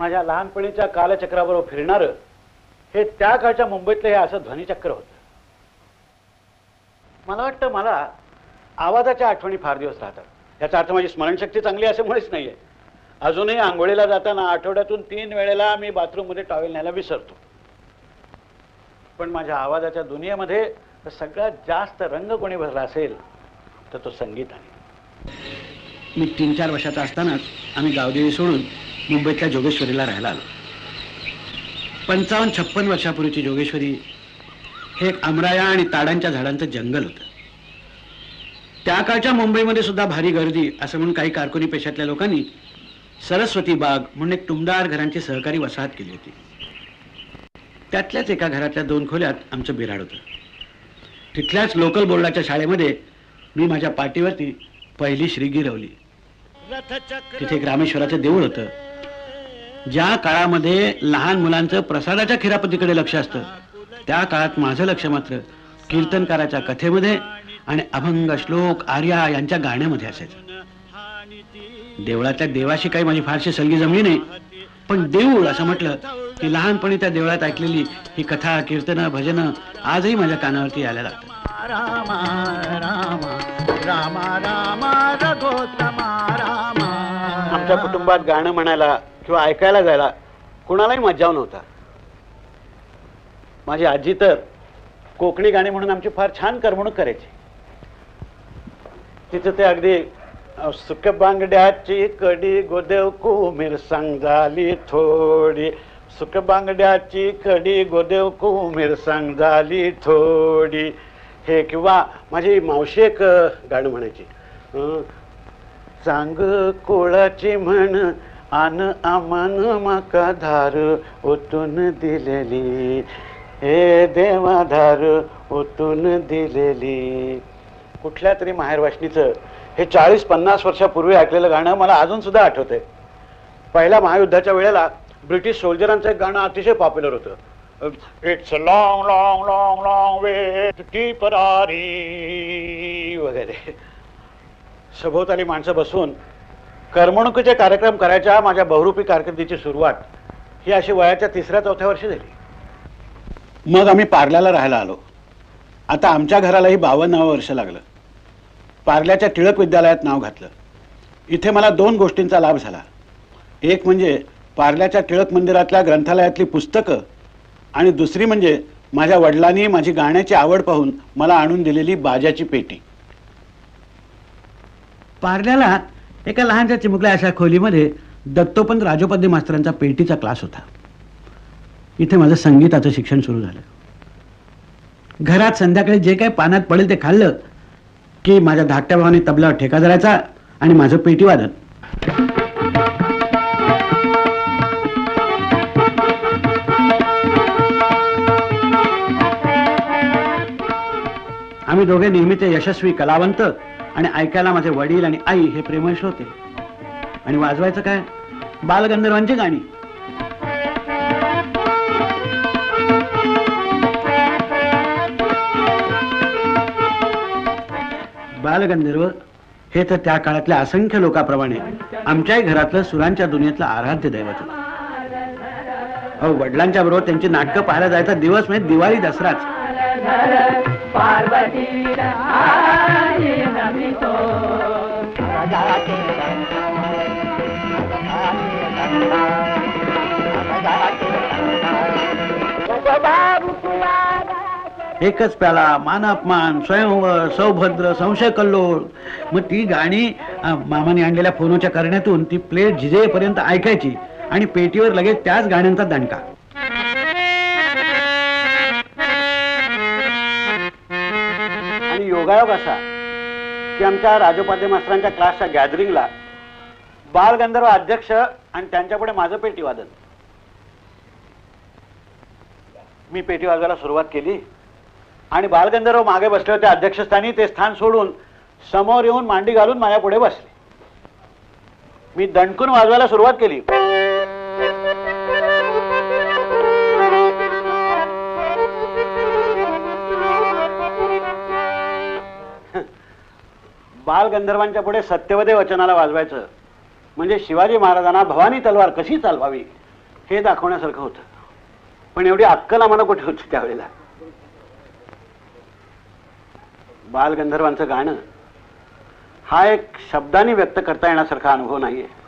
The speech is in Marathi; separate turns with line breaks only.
माझ्या लहानपणीच्या कालचक्राबरोबर फिरणारं हे त्या काळच्या मुंबईतलं हे असं ध्वनिचक्र होतं. मला वाटतं मला आवाजाच्या आठवणी फार दिवस राहतात. याचा अर्थ माझी स्मरणशक्ती चांगली असेमुळेच नाही आहे अजूनही आंघोळीला जाताना आठवड्यातून तीन वेळेला मी बाथरूममध्ये टॉवेल न्यायला विसरतो. पण माझ्या आवाजाच्या दुनियेमध्ये सगळ्यात जास्त रंग कोणी भरला असेल तर तो संगीत आहे.
मी तीन चार वर्षाचा असतानाच आम्ही गावदेवी सोडून मुंबईतल्या जोगेश्वरीला राहायला आलो. पंचावन्न छप्पन वर्षापूर्वीची जोगेश्वरी हे एक अमराया आणि ताडांच्या झाडांचं जंगल होतं. त्या काळच्या मुंबईमध्ये सुद्धा भारी गर्दी असं म्हणून काही कारकुनी पेशातल्या लोकांनी सरस्वती बाग म्हणून एक टुमदार घरांची सहकारी वसाहत केली होती. त्यातल्याच एका घरातल्या दोन खोल्यात आमचं बिराड होतं. तिथल्याच लोकल बोर्डाच्या शाळेमध्ये मी माझ्या पाठीवरती पहिली श्री गिरवली तिथे एक रामेश्वराचं देऊळ होतं. ज्या काळामध्ये लहान मुलांचं प्रसादाच्या खिरापतीकडे लक्ष असतं त्या काळात माझं लक्ष मात्र कीर्तनकाराच्या कथेमध्ये आणि अभंग श्लोक आर्या यांच्या गाण्यामध्ये असायचं. देवळातल्या देवाशी काही माझी फारशी सलगी जमली नाही पण देऊळ असं म्हटलं की लहानपणी त्या देवळात ऐकलेली ही कथा कीर्तनं भजनं आजही माझ्या कानावरती यायला लागतात.
रामा रामा रामा रामा रघोत्तमा रामा. आमच्या कुटुंबात गाणं म्हणायला किंवा ऐकायला जायला कुणालाही मज्जाव नव्हता. माझी आजी तर कोकणी गाणी म्हणून आमची फार छान करमणूक करायची. तिचं ते अगदी सुक बांगड्याची कडी गोदेव कुमीर सांग झाली थोडी. सुक बांगड्याची कडी गोदेव कुमीर सांग झाली थोडी. हे किंवा माझी मावशी एक गाणं म्हणायची. चांग कोळाची म्हण आन आमन माका धार ओतून दिलेली. हे देवा धार ओतून दिलेली. कुठल्या तरी माहेरवाशनीचं हे चाळीस पन्नास वर्षापूर्वी ऐकलेलं गाणं मला अजून सुद्धा आठवतंय. पहिल्या महायुद्धाच्या वेळेला ब्रिटिश सोल्जरांचं एक गाणं अतिशय पॉप्युलर होतं. It's long long long long way to वगैरे. सभोवताली माणसं बसून करमणुकीचे कार्यक्रम करायच्या माझ्या बहुरूपी कारकिर्दीची सुरुवात ही अशी वयाच्या तिसऱ्या चौथ्या वर्षी झाली. मग आम्ही पार्ल्याला राहायला आलो. आता आमच्या घरालाही बावन्नावं वर्ष लागलं. पार्ल्याच्या टिळक विद्यालयात नाव घातलं. इथे मला दोन गोष्टींचा लाभ झाला. एक म्हणजे पार्ल्याच्या टिळक मंदिरातल्या ग्रंथालयातली पुस्तकं आणि दुसरी म्हणजे माझ्या वडिलांनी माझी गाण्याची आवड पाहून मला आणून दिलेली बाजाची पेटी.
पार्ल्याला एका लहानशा चिमुकल्या अशा खोलीमध्ये दत्तोपंत राजोपाध्ये मास्तरांचा पेटीचा क्लास होता. इथे माझं संगीताचं शिक्षण सुरू झालं. घरात संध्याकाळी जे काही पानात पडेल ते खाल्लं की माझ्या धाकट्या भावाने तबल्यावर ठेका धरायचा आणि माझं पेटी वादन आम्ही दोघे नेहमीचे यशस्वी कलावंत आणि ऐकायला माझे वडील आणि आई हे प्रेमळ होते आणि वाजवायचं काय? बालगंधर्वांची गाणी. बालगंधर्व हे तर त्या काळातल्या असंख्य लोकांप्रमाणे आमच्याही घरातलं सुरांच्या दुनियेतलं आराध्य दैवत हो वडिलांच्या बरोबर त्यांची नाटकं पाहायला जायचा दिवस म्हणजे दिवाळी दसराच. एकच प्याला मान अपमान स्वयंवर सौभद्र संशय कल्लोळ. मग ती गाणी मामाने आणलेल्या फोनच्या करण्यातून ती प्लेट झिजेपर्यंत ऐकायची आणि पेटीवर लगेच त्याच गाण्यांचा दणका.
आणि योगायोग असा. की आमच्या राजोपाध्ये मास्तरांच्या क्लासच्या गॅदरिंगला. बालगंधर्व अध्यक्ष आणि त्यांच्यापुढे माझं पेटी वादन. मी पेटी वाजवायला सुरुवात केली आणि बालगंधर्व मागे बसले होते अध्यक्षस्थानी. ते स्थान सोडून समोर येऊन मांडी घालून माझ्या पुढे बसले. मी दणकून वाजवायला सुरुवात केली. बालगंधर्वांच्या पुढे सत्यवदे वचनाला वाजवायचं. म्हणजे शिवाजी महाराजांना भवानी तलवार कशी चालवावी? हे दाखवण्यासारखं होतं. पण एवढी अक्कल आम्हाला कुठे होती त्यावेळेला? बालगंधर्वांचं गाणं हा एक शब्दाने व्यक्त करता येण्यासारखा अनुभव नाहीये.